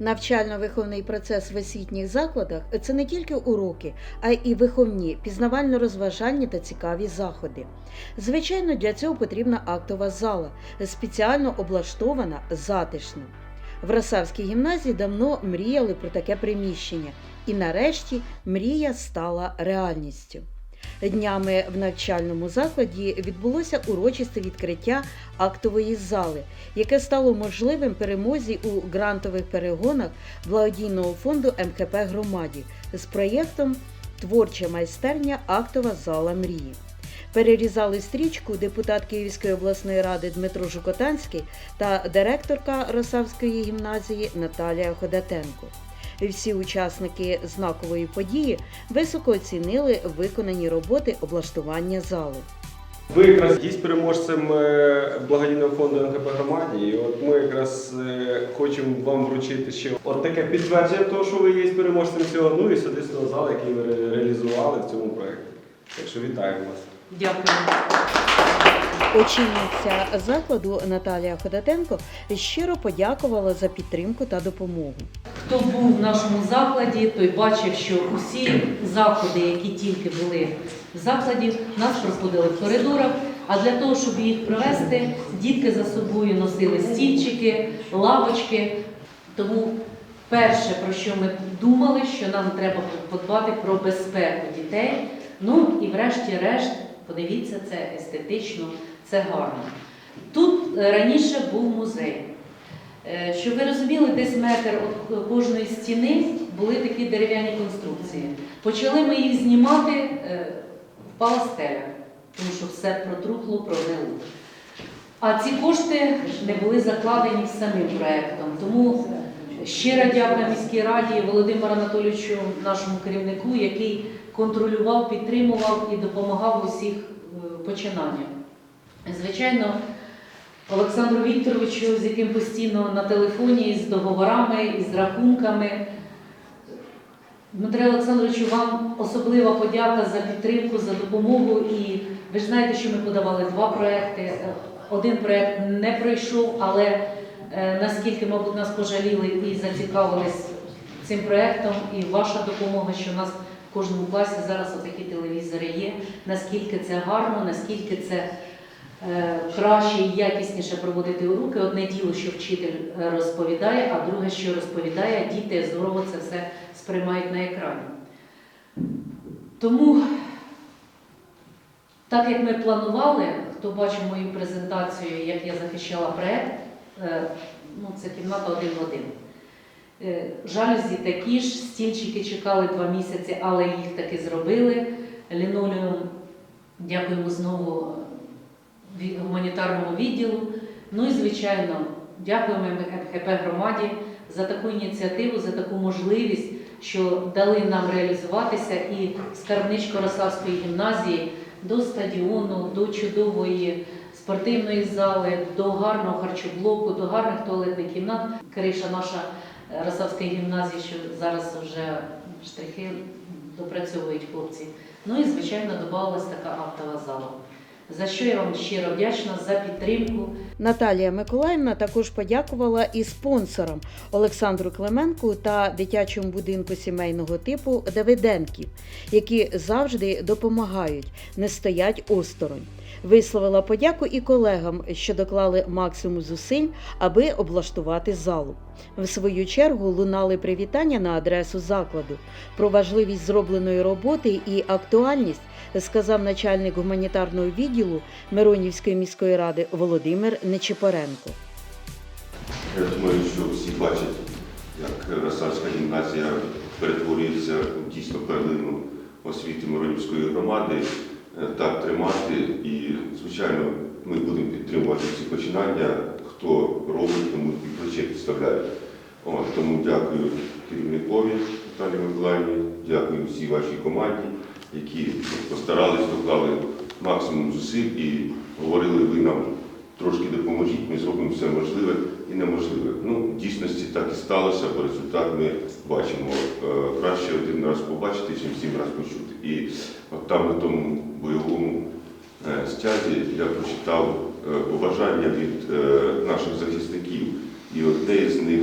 Навчально-виховний процес в освітніх закладах це не тільки уроки, а й виховні, пізнавально-розважальні та цікаві заходи. Звичайно, для цього потрібна актова зала, спеціально облаштована затишно. В Росавській гімназії давно мріяли про таке приміщення, і нарешті мрія стала реальністю. Днями в навчальному закладі відбулося урочисте відкриття актової зали, яке стало можливим перемозі у грантових перегонах благодійного фонду МХП громаді з проєктом Творча майстерня Актова зала мрії. Перерізали стрічку депутат Київської обласної ради Дмитро Жукотанський та директорка Росавської гімназії Наталія Ходатенко. Всі учасники знакової події високо оцінили виконані роботи облаштування залу. Ви якраз є переможцем е, благодійного фонду НКП громаді. І от ми якраз е, хочемо вам вручити ще от таке підтвердження того, що ви є переможцем цього, ну і садисного залу, який ви реалізували в цьому проєкті. Так що вітаємо вас. Дякую. Очільниця закладу Наталія Ходатенко щиро подякувала за підтримку та допомогу. Хто був в нашому закладі, той бачив, що усі заходи, які тільки були в закладі, нас проходили в коридорах. А для того, щоб їх провести, дітки за собою носили стільчики, лавочки. Тому перше, про що ми думали, що нам треба подбати про безпеку дітей. Ну і врешті-решт, подивіться, це естетично, це гарно. Тут е, раніше був музей. Е, Щоб ви розуміли, десь метр від кожної стіни були такі дерев'яні конструкції. Почали ми їх знімати, е, паластелях, тому що все протрухло, прогнило. А ці кошти не були закладені самим проєктом. Тому щиро дякую міській раді Володимиру Анатолійовичу, нашому керівнику, який контролював, підтримував і допомагав у всіх е, починаннях. Звичайно, Олександру Вікторовичу, з яким постійно на телефоні, з договорами, із рахунками. Дмитре Олександровичу, вам особлива подяка за підтримку, за допомогу. І ви ж знаєте, що ми подавали два проекти. Один проект не пройшов, але е, наскільки, мабуть, нас пожаліли і зацікавились цим проектом, і ваша допомога, що нас кожному класі зараз отакі телевізори є. Наскільки це гарно, наскільки це е, краще і якісніше проводити уроки. Одне діло, що вчитель е, розповідає, а друге, що розповідає, діти здорово це все сприймають на екрані. Тому, так як ми планували, хто бачив мою презентацію, як я захищала проєкт, е, ну, це кімната один в один. Е, Жалюзі такі ж, стільчики чекали два місяці, але їх таки зробили. Лінолеум, дякуємо знову від- гуманітарному відділу. Ну і, звичайно, дякуємо МХП громаді за таку ініціативу, за таку можливість, що дали нам реалізуватися і скарбничко Рославської гімназії до стадіону, до чудової спортивної зали, до гарного харчоблоку, до гарних туалетних кімнат. Криша наша е, гімназії, що зараз вже штрихи допрацьовують хлопці. Ну і, звичайно, додавалася така автова зала. За що я вам щиро вдячна за підтримку. Наталія Миколаївна також подякувала і спонсорам Олександру Клименку та дитячому будинку сімейного типу Давиденків, які завжди допомагають, не стоять осторонь. Висловила подяку і колегам, що доклали максимум зусиль, аби облаштувати залу. В свою чергу лунали привітання на адресу закладу. Про важливість зробленої роботи і актуальність сказав начальник гуманітарного відділу Миронівської міської ради Володимир Нечипоренко. Я думаю, що всі бачать, як Росарська гімназія перетворюється у дійсно перлину освіти Миронівської громади. Е, Так тримати і, звичайно, ми будемо підтримувати ці починання. Хто робить, тому і плече підставляють. От, тому дякую керівникові Наталії Миколаївні, дякую всій вашій команді, які постарались, доклали максимум зусиль і говорили, ви нам трошки допоможіть, ми зробимо все можливе і неможливе. Ну, в дійсності так і сталося, бо результат ми бачимо. Е, Краще один раз побачити, ніж сім разів почути. І от там на тому бойовому е, стязі я прочитав е, побажання від наших захисників і одне з них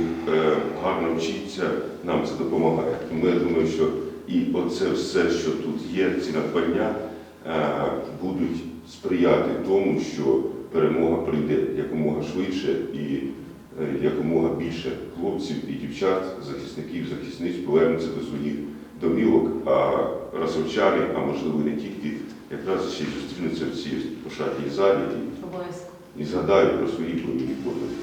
гарно вчиться, нам це допомагає. Тому я думаю, що і оце все, що тут є, ці надбання, будуть сприяти тому, що перемога прийде якомога швидше і е, якомога більше хлопців і дівчат, захисників, захисниць повернуться до своїх домівок, а разовчани, а можливо не тільки, якраз ще й зустрінуться в цій пошатній залі і, і згадають про свої бойові подвиги.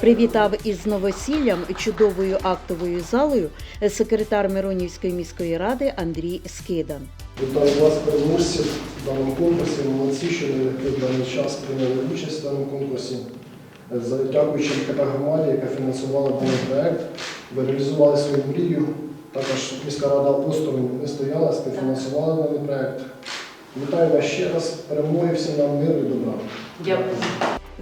Привітав із новосіллям чудовою актовою залою секретар Миронівської міської ради Андрій Скидан. Вітаю вас, переможців в даному конкурсі. Молодці, що ви в даний час прийняли участь в даному конкурсі. За- Дякуючи громаді, яка фінансувала даний проект, ви реалізували свою мрію. Також міська рада апостолів не стояла, співфінансувала даний проект. Вітаю вас ще раз. Перемоги всім нам миру і добра. Дякую.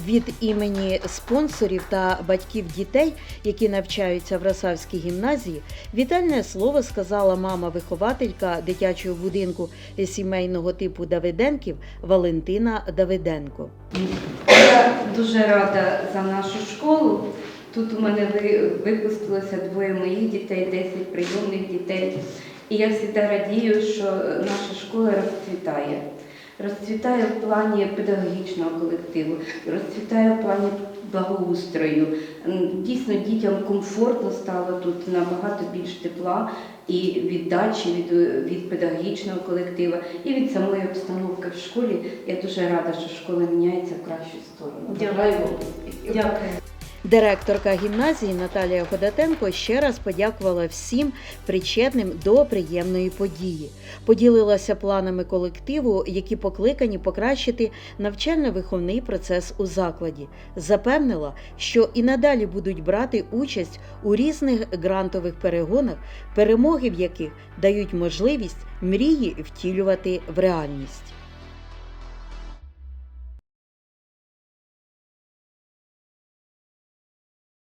Від імені спонсорів та батьків дітей, які навчаються в Росавській гімназії, вітальне слово сказала мама-вихователька дитячого будинку сімейного типу Давиденків Валентина Давиденко. Я дуже рада за нашу школу. Тут у мене випустилося двоє моїх дітей, 10 прийомних дітей. І я завжди радію, що наша школа розцвітає. Розцвітає в плані педагогічного колективу, розцвітає в плані благоустрою. Дійсно, дітям комфортно стало тут набагато більш тепла і віддачі від, від педагогічного колективу, і від самої обстановки в школі. Я дуже рада, що школа міняється в кращу сторону. Дякую. Дякую. Директорка гімназії Наталія Ходатенко ще раз подякувала всім причетним до приємної події. Поділилася планами колективу, які покликані покращити навчально-виховний процес у закладі. Запевнила, що і надалі будуть брати участь у різних грантових перегонах, перемоги в яких дають можливість мрії втілювати в реальність.